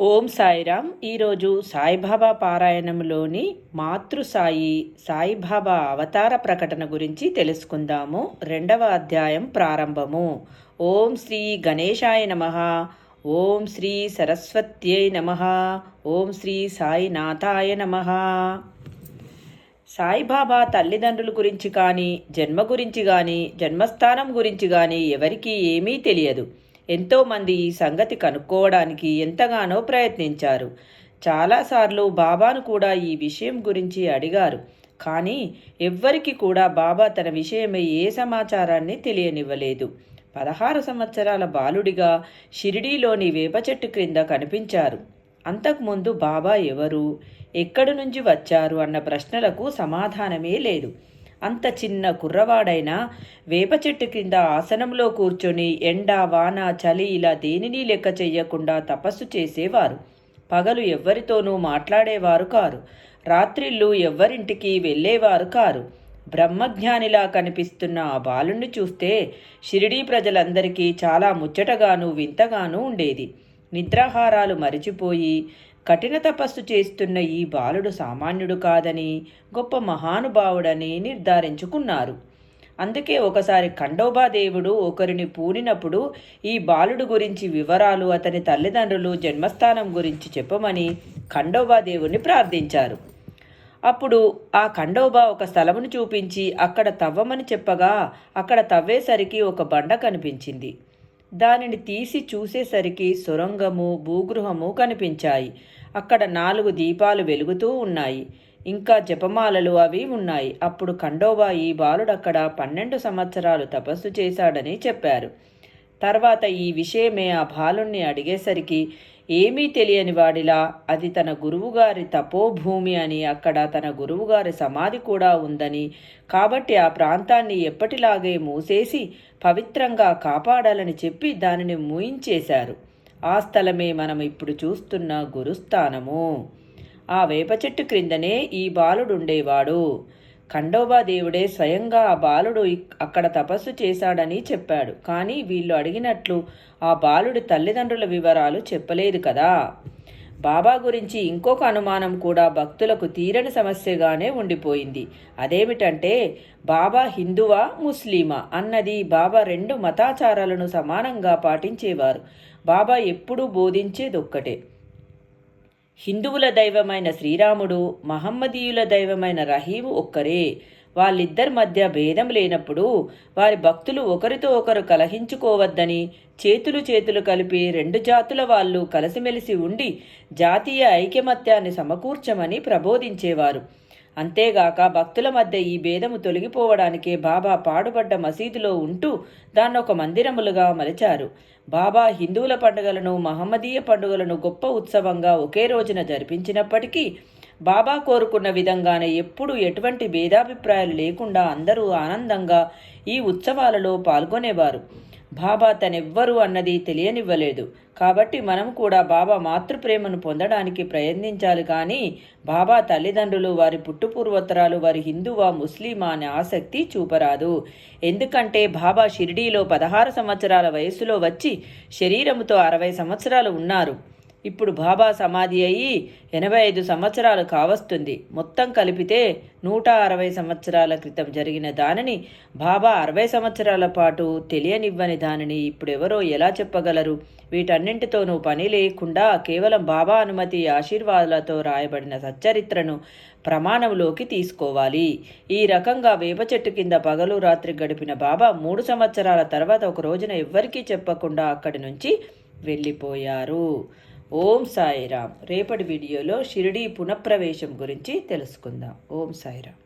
ఓం సాయిరామ్. ఈరోజు సాయిబాబా పారాయణంలోని మాతృసాయి సాయిబాబా అవతార ప్రకటన గురించి తెలుసుకుందాము. రెండవ అధ్యాయం ప్రారంభము. ఓం శ్రీ గణేశాయ నమ. ఓం శ్రీ సరస్వత్యై నమ. ఓం శ్రీ సాయినాథాయ నమ. సాయిబాబా తల్లిదండ్రుల గురించి కానీ జన్మ గురించి కానీ జన్మస్థానం గురించి కానీ ఎవరికీ ఏమీ తెలియదు. ఎంతోమంది ఈ సంగతి కనుక్కోవడానికి ఎంతగానో ప్రయత్నించారు. చాలాసార్లు బాబాను కూడా ఈ విషయం గురించి అడిగారు. కానీ ఎవ్వరికి కూడా బాబా తన విషయమై ఏ సమాచారాన్ని తెలియనివ్వలేదు. పదహారు సంవత్సరాల బాలుడిగా షిరిడీలోని వేప చెట్టు క్రింద కనిపించారు. అంతకుముందు బాబా ఎవరు ఎక్కడి నుంచి వచ్చారు అన్న ప్రశ్నలకు సమాధానమే లేదు. అంత చిన్న కుర్రవాడైనా వేప చెట్టు కింద ఆసనంలో కూర్చొని ఎండ వాన చలి ఇలా దేనిని లెక్క చెయ్యకుండా తపస్సు చేసేవారు. పగలు ఎవ్వరితోనూ మాట్లాడేవారు కారు. రాత్రిళ్ళు ఎవ్వరింటికి వెళ్ళేవారు కారు. బ్రహ్మజ్ఞానిలా కనిపిస్తున్న ఆ బాలుణ్ణి చూస్తే షిరిడీ ప్రజలందరికీ చాలా ముచ్చటగాను వింతగాను ఉండేది. నిద్రాహారాలు మరిచిపోయి కఠిన తపస్సు చేస్తున్న ఈ బాలుడు సామాన్యుడు కాదని గొప్ప మహానుభావుడని నిర్ధారించుకున్నారు. అందుకే ఒకసారి ఖండోబాదేవుడు ఒకరిని పూనినప్పుడు ఈ బాలుడు గురించి వివరాలు అతని తల్లిదండ్రులు జన్మస్థానం గురించి చెప్పమని ఖండోబాదేవుని ప్రార్థించారు. అప్పుడు ఆ ఖండోబా ఒక స్థలమును చూపించి అక్కడ తవ్వమని చెప్పగా అక్కడ తవ్వేసరికి ఒక బండ కనిపించింది. దానిని తీసి చూసేసరికి సొరంగము భూగృహము కనిపించాయి. అక్కడ నాలుగు దీపాలు వెలుగుతూ ఉన్నాయి. ఇంకా జపమాలలు అవి ఉన్నాయి. అప్పుడు ఖండోబా ఈ బాలుడక్కడ పన్నెండు సంవత్సరాలు తపస్సు చేశాడని చెప్పారు. తర్వాత ఈ విషయమే ఆ బాలుణ్ణి అడిగేసరికి ఏమీ తెలియని వాడిలా అది తన గురువుగారి తపోభూమి అని అక్కడ తన గురువుగారి సమాధి కూడా ఉందని. కాబట్టి ఆ ప్రాంతాన్ని ఎప్పటిలాగే మూసేసి పవిత్రంగా కాపాడాలని చెప్పి దానిని మూయించేశారు. ఆ స్థలమే మనం ఇప్పుడు చూస్తున్న గురుస్థానము. ఆ వేప చెట్టు క్రిందనే ఈ బాలుడుండేవాడు. ఖండోబా దేవుడే స్వయంగా ఆ బాలుడు అక్కడ తపస్సు చేశాడని చెప్పాడు. కానీ వీళ్ళు అడిగినట్లు ఆ బాలుడి తల్లిదండ్రుల వివరాలు చెప్పలేదు కదా. బాబా గురించి ఇంకొక అనుమానం కూడా భక్తులకు తీరని సమస్యగానే ఉండిపోయింది. అదేమిటంటే బాబా హిందువా ముస్లిమా అన్నది బాబా రెండు మతాచారాలను సమానంగా పాటించేవారు. బాబా ఎప్పుడూ బోధించేదొక్కటే. హిందువుల దైవమైన శ్రీరాముడు మహమ్మదీయుల దైవమైన రహీము ఒక్కరే. వాళ్ళిద్దరి మధ్య భేదం లేనప్పుడు వారి భక్తులు ఒకరితో ఒకరు కలహించుకోవద్దని చేతులు చేతులు కలిపి రెండు జాతుల వాళ్ళు కలిసిమెలిసి ఉండి జాతీయ ఐకమత్యాన్ని సమకూర్చమని ప్రబోధించేవారు. అంతేగాక భక్తుల మధ్య ఈ భేదము తొలగిపోవడానికే బాబా పాడుపడ్డ మసీదులో ఉంటూ దాన్నొక మందిరములుగా మలిచారు. బాబా హిందువుల పండుగలను మహమ్మదీయ పండుగలను గొప్ప ఉత్సవంగా ఒకే రోజున జరిపించినప్పటికీ బాబా కోరుకున్న విధంగానే ఎప్పుడూ ఎటువంటి భేదాభిప్రాయాలు లేకుండా అందరూ ఆనందంగా ఈ ఉత్సవాలలో పాల్గొనేవారు. బాబా తనెవ్వరు అన్నది తెలియనివ్వలేదు. కాబట్టి మనం కూడా బాబా మాతృప్రేమను పొందడానికి ప్రయత్నించాలి కానీ బాబా తల్లిదండ్రులు వారి పుట్టుపూర్వోత్తరాలు వారి హిందువా ముస్లిమా అనే ఆసక్తి చూపరాదు. ఎందుకంటే బాబా షిరిడీలో పదహారు సంవత్సరాల వయస్సులో వచ్చి శరీరముతో అరవై సంవత్సరాలు ఉన్నారు. ఇప్పుడు బాబా సమాధి అయ్యి ఎనభై ఐదు సంవత్సరాలు కావస్తుంది. మొత్తం కలిపితే నూట అరవై సంవత్సరాల క్రితం జరిగిన దానిని బాబా అరవై సంవత్సరాల పాటు తెలియనివ్వని దానిని ఇప్పుడెవరో ఎలా చెప్పగలరు? వీటన్నింటితోనూ పని లేకుండా కేవలం బాబా అనుమతి ఆశీర్వాదాలతో రాయబడిన సచ్చరిత్రను ప్రమాణంలోకి తీసుకోవాలి. ఈ రకంగా వేప చెట్టు కింద పగలు రాత్రి గడిపిన బాబా మూడు సంవత్సరాల తర్వాత ఒక రోజున ఎవ్వరికీ చెప్పకుండా అక్కడి నుంచి వెళ్ళిపోయారు. ఓం సాయిరామ్. రేపటి వీడియోలో షిరిడీ పునఃప్రవేశం గురించి తెలుసుకుందాం. ఓం సాయిరామ్.